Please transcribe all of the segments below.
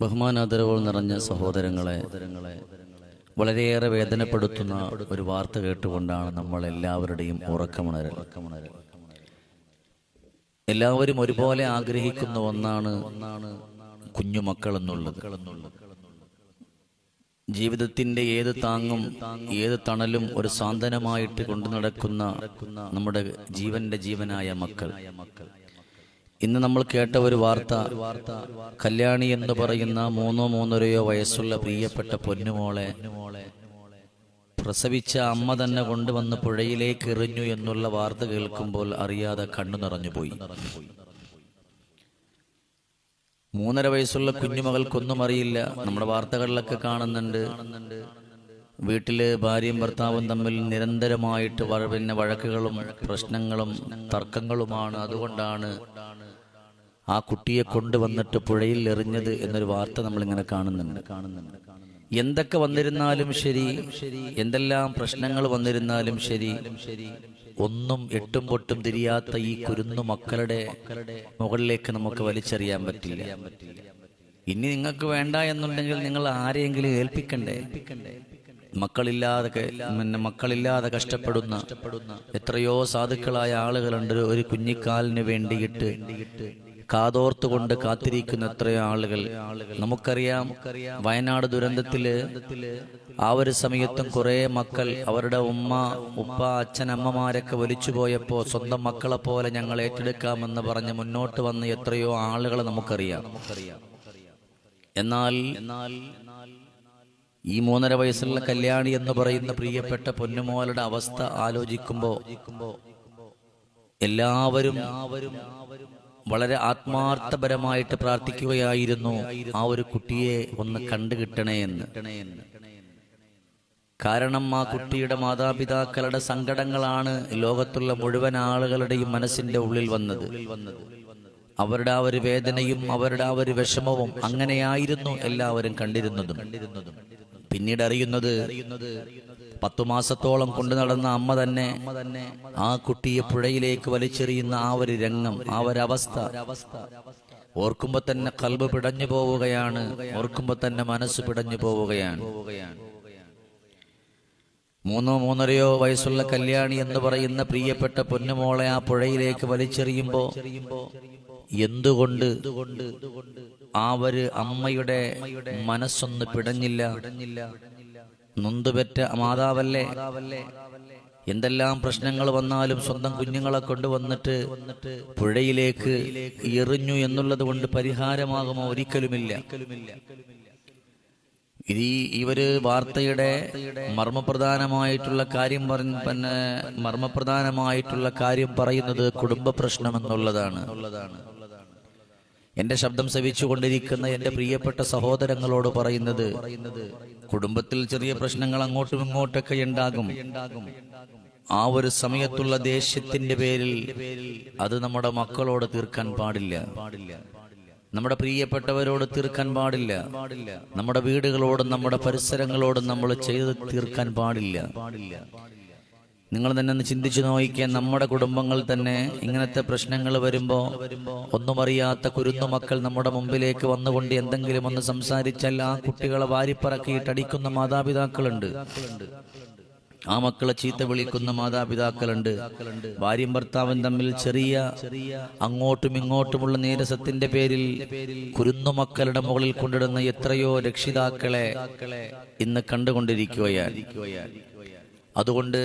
ബഹുമാനാദരവുകൾ നിറഞ്ഞ സഹോദരങ്ങളെ വളരെയേറെ വേദനപ്പെടുത്തുന്ന ഒരു വാർത്ത കേട്ടുകൊണ്ടാണ് നമ്മൾ എല്ലാവരുടെയും ഉറക്കമുണരൽ. എല്ലാവരും ഒരുപോലെ ആഗ്രഹിക്കുന്ന ഒന്നാണ് കുഞ്ഞുമക്കൾ എന്നുള്ളത് ജീവിതത്തിന്റെ ഏത് താങ്ങും ഏത് തണലും ഒരു സാന്ത്വനമായിട്ട് കൊണ്ടു നടക്കുന്ന നമ്മുടെ ജീവന്റെ ജീവനായ മക്കൾ. ഇന്ന് നമ്മൾ കേട്ട ഒരു വാർത്ത കല്യാണി എന്ന് പറയുന്ന മൂന്നോ മൂന്നരയോ വയസ്സുള്ള പ്രിയപ്പെട്ട പൊന്നുമോളെ പ്രസവിച്ച അമ്മ തന്നെ കൊണ്ടുവന്ന് പുഴയിലേക്ക് എറിഞ്ഞു എന്നുള്ള വാർത്ത കേൾക്കുമ്പോൾ അറിയാതെ കണ്ണു നിറഞ്ഞുപോയി മൂന്നര വയസ്സുള്ള കുഞ്ഞുമകൾക്കൊന്നും അറിയില്ല. നമ്മുടെ വാർത്തകളിലൊക്കെ കാണുന്നുണ്ട്. വീട്ടിൽ ഭാര്യയും ഭർത്താവും തമ്മിൽ നിരന്തരമായിട്ട് പിന്നെ വഴക്കുകളും പ്രശ്നങ്ങളും തർക്കങ്ങളുമാണ്. അതുകൊണ്ടാണ് ആ കുട്ടിയെ കൊണ്ടുവന്നിട്ട് പുഴയിൽ എറിഞ്ഞത് എന്നൊരു വാർത്ത നമ്മളിങ്ങനെ കാണുന്നുണ്ട്. കാണുന്നുണ്ട് എന്തൊക്കെ വന്നിരുന്നാലും ശരി എന്തെല്ലാം പ്രശ്നങ്ങൾ വന്നിരുന്നാലും ശരി ഒന്നും എട്ടും പൊട്ടും തിരിയാത്ത ഈ കുരുന്നു മക്കളുടെ മുകളിലേക്ക് നമുക്ക് വലിച്ചെറിയാൻ പറ്റില്ല. ഇനി നിങ്ങൾക്ക് വേണ്ട എന്നുണ്ടെങ്കിൽ നിങ്ങൾ ആരെയെങ്കിലും ഏൽപ്പിക്കണ്ടേ? മക്കളില്ലാതെ മക്കളില്ലാതെ കഷ്ടപ്പെടുന്ന എത്രയോ സാധുക്കളായ ആളുകളുണ്ട്. ഒരു കുഞ്ഞിക്കാലിന് വേണ്ടിയിട്ട് കാതോർത്തുകൊണ്ട് കാത്തിരിക്കുന്ന എത്രയോ ആളുകൾ. നമുക്കറിയാം വയനാട് ദുരന്തത്തിൽ ആ ഒരു സമയത്തും കുറെ മക്കൾ അവരുടെ ഉമ്മ ഉപ്പ അച്ഛൻ അമ്മമാരൊക്കെ വലിച്ചു പോയപ്പോ സ്വന്തം മക്കളെ പോലെ ഞങ്ങൾ ഏറ്റെടുക്കാമെന്ന് പറഞ്ഞ് മുന്നോട്ട് വന്ന എത്രയോ ആളുകളെ നമുക്കറിയാം. എന്നാൽ ഈ മൂന്നര വയസ്സുള്ള കല്യാണി എന്ന് പറയുന്ന പ്രിയപ്പെട്ട പൊന്നുമോളുടെ അവസ്ഥ ആലോചിക്കുമ്പോ എല്ലാവരും വളരെ ആത്മാർത്ഥപരമായിട്ട് പ്രാർത്ഥിക്കുകയായിരുന്നു. ആ ഒരു കുട്ടിയെ ഒന്ന് കണ്ടു കിട്ടണേ എന്ന്. കാരണം ആ കുട്ടിയുടെ മാതാപിതാക്കളുടെ സങ്കടങ്ങളാണ് ലോകത്തുള്ള മുഴുവൻ ആളുകളുടെയും മനസ്സിന്റെ ഉള്ളിൽ വന്നത്. അവരുടെ ആ ഒരു വേദനയും അവരുടെ ആ ഒരു വിഷമവും അങ്ങനെയായിരുന്നു എല്ലാവരും കണ്ടിരുന്നതും. പിന്നീട് അറിയുന്നത് പത്തു മാസത്തോളം കൊണ്ടു നടന്ന അമ്മ തന്നെ ആ കുട്ടിയെ പുഴയിലേക്ക് വലിച്ചെറിയുന്ന ആ ഒരു രംഗം ആ ഒരു അവസ്ഥ ഓർക്കുമ്പോ തന്നെ കൽബ് പിടഞ്ഞു പോവുകയാണ് ഓർക്കുമ്പോ തന്നെ മനസ്സ് പിടഞ്ഞു പോവുകയാണ്. മൂന്നോ മൂന്നരയോ വയസ്സുള്ള കല്യാണി എന്ന് പറയുന്ന പ്രിയപ്പെട്ട പൊന്നുമോളെ ആ പുഴയിലേക്ക് വലിച്ചെറിയുമ്പോ എന്തുകൊണ്ട് ആ ഒരു അമ്മയുടെ മനസ്സൊന്ന് പിടഞ്ഞില്ല? നൊന്തുപെറ്റ മാതാവല്ലേ എന്തെല്ലാം പ്രശ്നങ്ങൾ വന്നാലും സ്വന്തം കുഞ്ഞുങ്ങളെ കൊണ്ടുവന്നിട്ട് പുഴയിലേക്ക് എറിഞ്ഞു എന്നുള്ളത് കൊണ്ട് പരിഹാരമാകുമോ ഒരിക്കലുമില്ല. ഇത് ഇവർ വാർത്തയുടെ മർമ്മപ്രധാനമായിട്ടുള്ള കാര്യം പറഞ്ഞ പിന്നെ മർമ്മപ്രധാനമായിട്ടുള്ള കാര്യം പറയുന്നത് കുടുംബ പ്രശ്നം എന്നുള്ളതാണ് എന്റെ ശബ്ദം ശ്രവിച്ചുകൊണ്ടിരിക്കുന്ന എന്റെ പ്രിയപ്പെട്ട സഹോദരങ്ങളോട് പറയുന്നത് കുടുംബത്തിൽ ചെറിയ പ്രശ്നങ്ങൾ അങ്ങോട്ടും ഇങ്ങോട്ടൊക്കെ ഉണ്ടാകും. ആ ഒരു സമയത്തുള്ള ദേഷ്യത്തിന്റെ പേരിൽ അത് നമ്മുടെ മക്കളോട് തീർക്കാൻ പാടില്ല. നമ്മുടെ പ്രിയപ്പെട്ടവരോട് തീർക്കാൻ പാടില്ല. നമ്മുടെ വീടുകളോടും നമ്മുടെ പരിസരങ്ങളോടും നമ്മൾ ചെയ്ത് തീർക്കാൻ പാടില്ല. നിങ്ങൾ തന്നെ ഒന്ന് ചിന്തിച്ചു നോക്കിയാൽ നമ്മുടെ കുടുംബങ്ങൾ തന്നെ ഇങ്ങനത്തെ പ്രശ്നങ്ങൾ വരുമ്പോൾ ഒന്നും അറിയാത്ത കുരുന്നു മക്കൾ നമ്മുടെ മുമ്പിലേക്ക് വന്നുകൊണ്ട് എന്തെങ്കിലും ഒന്ന് സംസാരിച്ചാൽ ആ കുട്ടികളെ വാരിപ്പറക്കിയിട്ട് അടിക്കുന്ന മാതാപിതാക്കളുണ്ട്. ആ മക്കളെ ചീത്ത വിളിക്കുന്ന മാതാപിതാക്കളുണ്ട്. ഭാര്യയും ഭർത്താവും തമ്മിൽ ചെറിയ അങ്ങോട്ടും ഇങ്ങോട്ടുമുള്ള നീരസത്തിന്റെ പേരിൽ കുരുന്നു മക്കളുടെ മുകളിൽ കൊണ്ടിടുന്ന എത്രയോ രക്ഷിതാക്കളെ ഇന്ന് കണ്ടുകൊണ്ടിരിക്കുകയാണ്. അതുകൊണ്ട്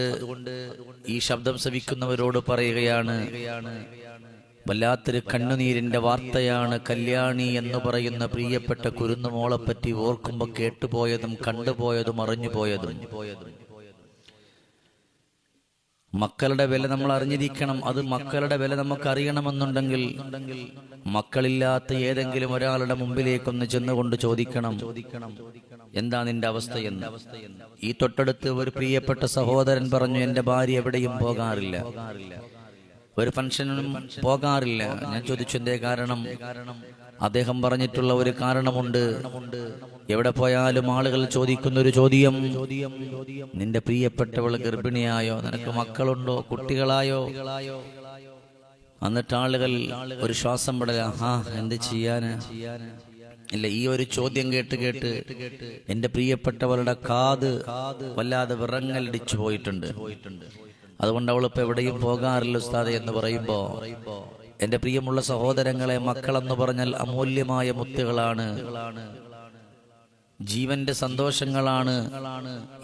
ഈ ശബ്ദം ശ്രവിക്കുന്നവരോട് പറയുകയാണ് വല്ലാത്തൊരു കണ്ണുനീരിന്റെ വാർത്തയാണ് കല്യാണി എന്ന് പറയുന്ന പ്രിയപ്പെട്ട കുരുന്നുമോളെപ്പറ്റി ഓർക്കുമ്പോൾ കേട്ടുപോയതും കണ്ടുപോയതും അറിഞ്ഞുപോയതും. മക്കളുടെ വില നമ്മൾ അറിഞ്ഞിരിക്കണം. അത് മക്കളുടെ വില നമുക്ക് അറിയണമെന്നുണ്ടെങ്കിൽ മക്കളില്ലാത്ത ഏതെങ്കിലും ഒരാളുടെ മുമ്പിലേക്കൊന്ന് ചെന്നുകൊണ്ട് ചോദിക്കണം. എന്താ നിന്റെ അവസ്ഥ എന്ന് ഈ തൊട്ടടുത്ത് ഒരു പ്രിയപ്പെട്ട സഹോദരൻ പറഞ്ഞു എന്റെ ഭാര്യ എവിടെയും പോകാറില്ല. ഒരു ഫംഗ്ഷനും പോകാറില്ല. ഞാൻ ചോദിച്ചു എന്തേ കാരണം? അദ്ദേഹം പറഞ്ഞിട്ടുള്ള ഒരു കാരണമുണ്ട്. എവിടെ പോയാലും ആളുകൾ ചോദിക്കുന്ന ഒരു ചോദ്യം നിന്റെ പ്രിയപ്പെട്ടവൾ ഗർഭിണിയായോ? നിനക്ക് മക്കളുണ്ടോ? കുട്ടികളായോ? എന്നിട്ട് ആളുകൾ ഒരു ശ്വാസം പെടല ആ എന്ത് ചെയ്യാന്? ഇല്ല ഈ ഒരു ചോദ്യം കേട്ട് കേട്ട് എന്റെ പ്രിയപ്പെട്ടവരുടെ കാത് വല്ലാതെ വിറങ്ങലടിച്ചു പോയിട്ടുണ്ട്. അതുകൊണ്ട് അവൾ ഇപ്പൊ എവിടെയും പോകാറില്ല ഉസ്താദ് എന്ന് പറയുമ്പോ എന്റെ പ്രിയമുള്ള സഹോദരങ്ങളെ മക്കളെന്ന് പറഞ്ഞാൽ അമൂല്യമായ മുത്തുകളാണ്. ജീവന്റെ സന്തോഷങ്ങളാണ്.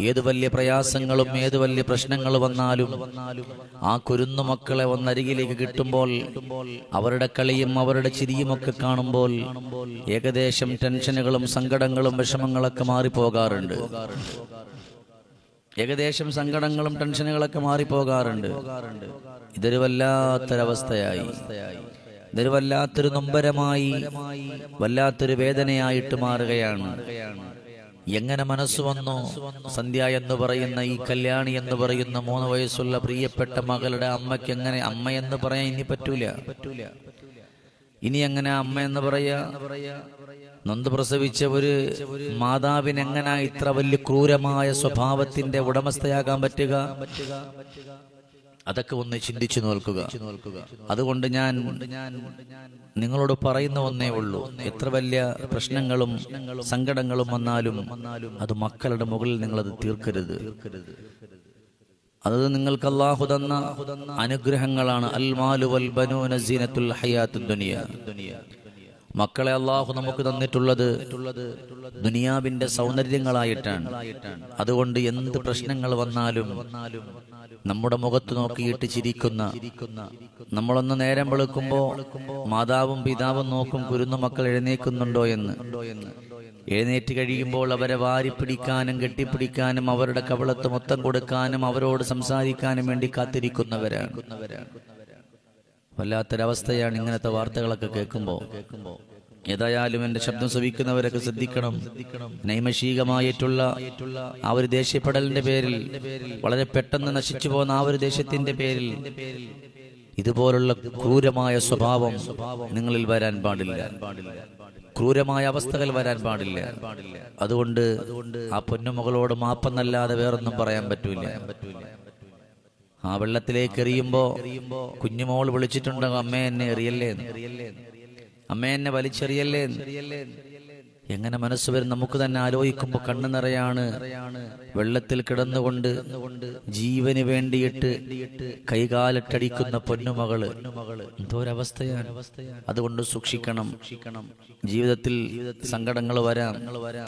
ഏത് വലിയ പ്രയാസങ്ങളും ഏത് വലിയ പ്രശ്നങ്ങൾ വന്നാലും ആ കുരുന്നു മക്കളെ ഒന്നരികിലേക്ക് കിട്ടുമ്പോൾ അവരുടെ കളിയും അവരുടെ ചിരിയുമൊക്കെ കാണുമ്പോൾ ഏകദേശം ടെൻഷനുകളും സങ്കടങ്ങളും വിഷമങ്ങളൊക്കെ മാറിപ്പോകാറുണ്ട്. ഏകദേശം സങ്കടങ്ങളും ടെൻഷനുകളൊക്കെ മാറിപ്പോകാറുണ്ട്. ഇതൊരു വല്ലാത്തൊരവസ്ഥയായി. ഇതൊരു വല്ലാത്തൊരു നൊമ്പരമായി വല്ലാത്തൊരു വേദനയായിട്ട് മാറുകയാണ്. എങ്ങനെ മനസ്സ് വന്നു? സന്ധ്യ എന്ന് പറയുന്ന ഈ കല്യാണി എന്ന് പറയുന്ന മൂന്ന് വയസ്സുള്ള പ്രിയപ്പെട്ട മകളുടെ അമ്മയ്ക്ക് എങ്ങനെ അമ്മ എന്ന് പറയാൻ ഇനി പറ്റൂല. ഇനി എങ്ങനെ അമ്മ എന്ന് പറയാ? നൊന്ത് പ്രസവിച്ച ഒരു മാതാവിന് എങ്ങനെ ഇത്ര വലിയ ക്രൂരമായ സ്വഭാവത്തിന്റെ ഉടമസ്ഥയാകാൻ പറ്റുക? അതൊക്കെ ഒന്ന് ചിന്തിച്ചു നോക്കുക. അതുകൊണ്ട് ഞാൻ നിങ്ങളോട് പറയുന്ന ഒന്നേ ഉള്ളൂ. എത്ര വലിയ പ്രശ്നങ്ങളും സങ്കടങ്ങളും വന്നാലും അത് മക്കളുടെ മുകളിൽ നിങ്ങൾ അത് തീർക്കരുത്. അത് നിങ്ങൾക്ക് അള്ളാഹു തന്ന അനുഗ്രഹങ്ങളാണ്. അൽ മാലു വൽ ബനൂന സീനത്തുൽ ഹയാത്തുൽ ദുനിയ. മക്കളെ അള്ളാഹു നമുക്ക് തന്നിട്ടുള്ളത് ദുനിയാവിന്റെ സൗന്ദര്യങ്ങളായിട്ടാണ്. അതുകൊണ്ട് എന്ത് പ്രശ്നങ്ങൾ വന്നാലും നമ്മുടെ മുഖത്ത് നോക്കിയിട്ട് ചിരിക്കുന്ന നമ്മളൊന്ന് നേരം വെളുക്കുമ്പോ മാതാവും പിതാവും നോക്കും കുരുന്നു മക്കൾ എഴുന്നേക്കുന്നുണ്ടോ എന്ന്. എഴുന്നേറ്റ് കഴിയുമ്പോൾ അവരെ വാരിപ്പിടിക്കാനും കെട്ടിപ്പിടിക്കാനും അവരുടെ കവളത്ത് മൊത്തം കൊടുക്കാനും അവരോട് സംസാരിക്കാനും വേണ്ടി കാത്തിരിക്കുന്നവരാണ്. വല്ലാത്തൊരവസ്ഥയാണ് ഇങ്ങനത്തെ വാർത്തകളൊക്കെ കേൾക്കുമ്പോൾ ഏതായാലും എന്റെ ശബ്ദം ശ്രവിക്കുന്നവരൊക്കെ ശ്രദ്ധിക്കണം. നൈമശീകമായിട്ടുള്ള ആ ഒരു ദേഷ്യപ്പെടലിന്റെ പേരിൽ വളരെ പെട്ടെന്ന് നശിച്ചു പോകുന്ന ആ ഒരു ദേഷ്യത്തിന്റെ പേരിൽ ഇതുപോലുള്ള ക്രൂരമായ സ്വഭാവം നിങ്ങളിൽ വരാൻ പാടില്ല. ക്രൂരമായ അവസ്ഥകൾ വരാൻ പാടില്ല. അതുകൊണ്ട് ആ പൊന്നുമകളോട് മാപ്പെന്നല്ലാതെ വേറൊന്നും പറയാൻ പറ്റൂല. ആ വെള്ളത്തിലേക്ക് എറിയുമ്പോ കുഞ്ഞുമോൾ വിളിച്ചിട്ടുണ്ടോ അമ്മ എന്നെ എറിയല്ലേ അമ്മ എന്നെ വലിച്ചെറിയല്ലേ എങ്ങനെ മനസ്സ് വരും നമുക്ക് തന്നെ ആലോചിക്കുമ്പോൾ കണ്ണു നിറയാണ്. വെള്ളത്തിൽ കിടന്നുകൊണ്ട് ജീവന് വേണ്ടിയിട്ട് കൈകാലിട്ടടിക്കുന്ന പൊന്നുമകൾ. എന്തോരവസ്ഥയാണ് അതുകൊണ്ട് സൂക്ഷിക്കണം. ജീവിതത്തിൽ സങ്കടങ്ങൾ വരാം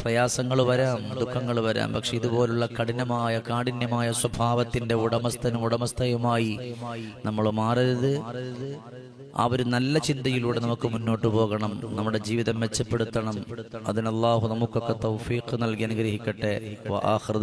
പ്രയാസങ്ങൾ വരാം ദുഃഖങ്ങൾ വരാം. പക്ഷെ ഇതുപോലുള്ള കഠിനമായ കാഠിന്യമായ സ്വഭാവത്തിന്റെ ഉടമസ്ഥനും ഉടമസ്ഥയുമായി നമ്മൾ മാറരുത്. ആ ഒരു നല്ല ചിന്തയിലൂടെ നമുക്ക് മുന്നോട്ട് പോകണം. നമ്മുടെ ജീവിതം മെച്ചപ്പെടുത്തണം. അതിനാഹു നമുക്കൊക്കെ തൗഫീഖ് നൽകി അനുഗ്രഹിക്കട്ടെ. വ ആഖിറു